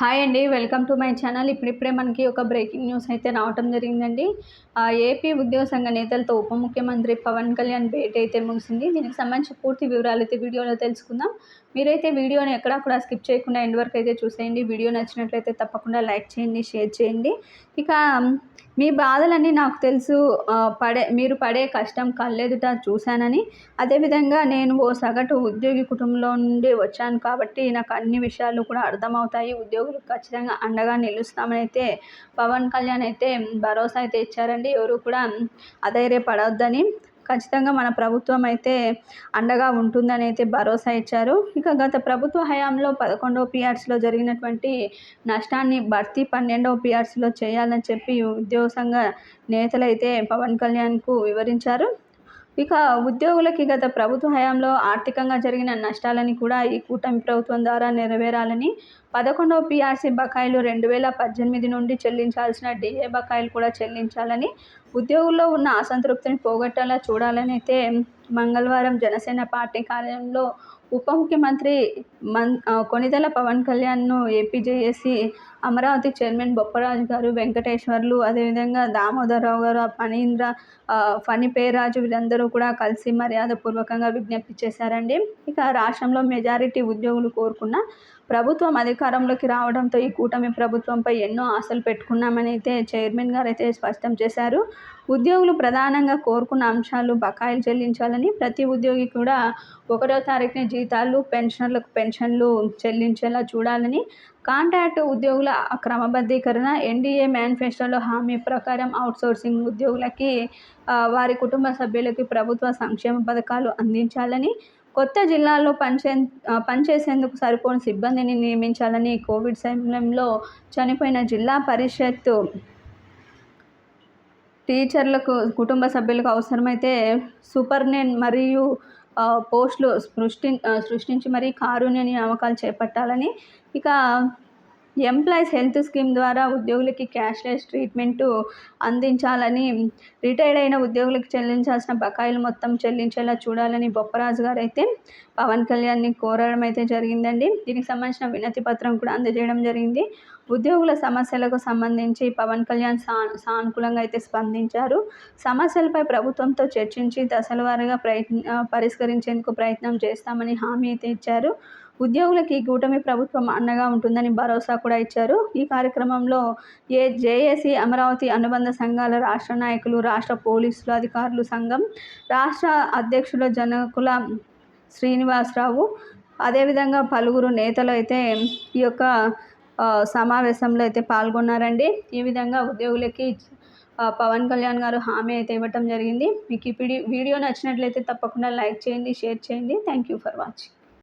Hi అండి welcome to my channel. ఇప్పుడిప్పుడే మనకి ఒక బ్రేకింగ్ న్యూస్ అయితే రావటం జరిగిందండి. ఏపీ ఉద్యోగ సంఘ నేతలతో ఉప ముఖ్యమంత్రి పవన్ కళ్యాణ్ భేటీ అయితే ముగిసింది. దీనికి సంబంధించి పూర్తి వివరాలు అయితే వీడియోలో తెలుసుకుందాం. మీరైతే వీడియోని ఎక్కడా కూడా స్కిప్ చేయకుండా ఎండ్ వరకు అయితే చూసేయండి. వీడియో నచ్చినట్లయితే తప్పకుండా లైక్ చేయండి షేర్ చేయండి. ఇక మీ బాధలన్నీ నాకు తెలుసు పడే మీరు పడే కష్టం కళ్ళెదుట చూశానని. అదేవిధంగా నేను ఓ సగటు ఉద్యోగి కుటుంబంలో నుండి వచ్చాను కాబట్టి నాకు అన్ని విషయాలు కూడా అర్థమవుతాయి. ఉద్యోగులు ఖచ్చితంగా అండగా నిలుస్తామని అయితే పవన్ కళ్యాణ్ అయితే భరోసా అయితే ఇచ్చారండి. ఎవరు కూడా అధైర్యపడవద్దని ఖచ్చితంగా మన ప్రభుత్వం అయితే అండగా ఉంటుందని అయితే భరోసా ఇచ్చారు. ఇక గత ప్రభుత్వ హయాంలో పదకొండవ పిఆర్సీలో జరిగినటువంటి నష్టాన్ని భర్తీ పన్నెండవ పిఆర్సీలో చేయాలని చెప్పి ఉద్యోగ సంఘ నేతలైతే పవన్ కళ్యాణ్కు వివరించారు. ఇక ఉద్యోగులకి గత ప్రభుత్వ హయాంలో ఆర్థికంగా జరిగిన నష్టాలని కూడా ఈ కూటమి ప్రభుత్వం ద్వారా నెరవేరాలని పదకొండవ పీఆర్సీ బకాయిలు రెండు వేల పద్దెనిమిది నుండి చెల్లించాల్సిన డిఏ బకాయిలు కూడా చెల్లించాలని ఉద్యోగుల్లో ఉన్న అసంతృప్తిని పోగొట్టేలా చూడాలని అయితే మంగళవారం జనసేన పార్టీ కార్యాలయంలో ఉప ముఖ్యమంత్రి మన్ కొనిదెల పవన్ కళ్యాణ్ను ఏపీజేఏసీ అమరావతి చైర్మన్ బొప్పరాజు గారు వెంకటేశ్వర్లు అదేవిధంగా దామోదరరావు గారు ఫణీంద్ర ఫణి పేరాజు వీళ్ళందరూ కూడా కలిసి మర్యాదపూర్వకంగా విజ్ఞప్తి చేశారండి. ఇక రాష్ట్రంలో మెజారిటీ ఉద్యోగులు కోరుకున్న ప్రభుత్వం అధికారంలోకి రావడంతో ఈ కూటమి ప్రభుత్వంపై ఎన్నో ఆశలు పెట్టుకున్నామని అయితే చైర్మన్ గారు అయితే స్పష్టం చేశారు. ఉద్యోగులు ప్రధానంగా కోరుకున్న అంశాలు బకాయిలు చెల్లించాలని ప్రతి ఉద్యోగి కూడా ఒకటో తారీఖున జీతాలు పెన్షనర్లకు పెన్షన్లు చెల్లించేలా చూడాలని కాంట్రాక్ట్ ఉద్యోగుల క్రమబద్ధీకరణ ఎన్డీఏ మేనిఫెస్టోలో హామీ ప్రకారం అవుట్సోర్సింగ్ ఉద్యోగులకి వారి కుటుంబ సభ్యులకి ప్రభుత్వ సంక్షేమ పథకాలు అందించాలని కొత్త జిల్లాల్లో పనిచే పనిచేసేందుకు సరిపోని సిబ్బందిని నియమించాలని కోవిడ్ సమయంలో చనిపోయిన జిల్లా పరిషత్ టీచర్లకు కుటుంబ సభ్యులకు అవసరమైతే సూపర్నెంట్ మరియు పోస్టులు సృష్టి సృష్టించి మరీ కారుణ్య నియామకాలు చేపట్టాలని ఇక ఎంప్లాయీస్ హెల్త్ స్కీమ్ ద్వారా ఉద్యోగులకి క్యాష్లెస్ ట్రీట్మెంటు అందించాలని రిటైర్డ్ అయిన ఉద్యోగులకు చెల్లించాల్సిన బకాయిలు మొత్తం చెల్లించేలా చూడాలని బొప్పరాజు గారు అయితే పవన్ కళ్యాణ్ని కోరడం అయితే జరిగిందండి. దీనికి సంబంధించిన వినతి పత్రం కూడా అందజేయడం జరిగింది. ఉద్యోగుల సమస్యలకు సంబంధించి పవన్ కళ్యాణ్ సా సానుకూలంగా అయితే స్పందించారు. సమస్యలపై ప్రభుత్వంతో చర్చించి దశల వారీగా ప్రయత్న పరిష్కరించేందుకు ప్రయత్నం చేస్తామని హామీ అయితే ఇచ్చారు. ఉద్యోగులకి కూటమి ప్రభుత్వం అండగా ఉంటుందని భరోసా కూడా ఇచ్చారు. ఈ కార్యక్రమంలో ఏ జేఏసీ అమరావతి అనుబంధ సంఘాల రాష్ట్ర నాయకులు రాష్ట్ర పోలీసులు అధికారులు సంఘం రాష్ట్ర అధ్యక్షుల జనకుల శ్రీనివాసరావు అదేవిధంగా పలువురు నేతలు అయితే ఈ యొక్క సమావేశంలో అయితే పాల్గొన్నారండి. ఈ విధంగా ఉద్యోగులకి పవన్ కళ్యాణ్ గారు హామీ అయితే ఇవ్వటం జరిగింది. మీకు ఈ వీడియో నచ్చినట్లయితే తప్పకుండా లైక్ చేయండి షేర్ చేయండి. Thank you for watching.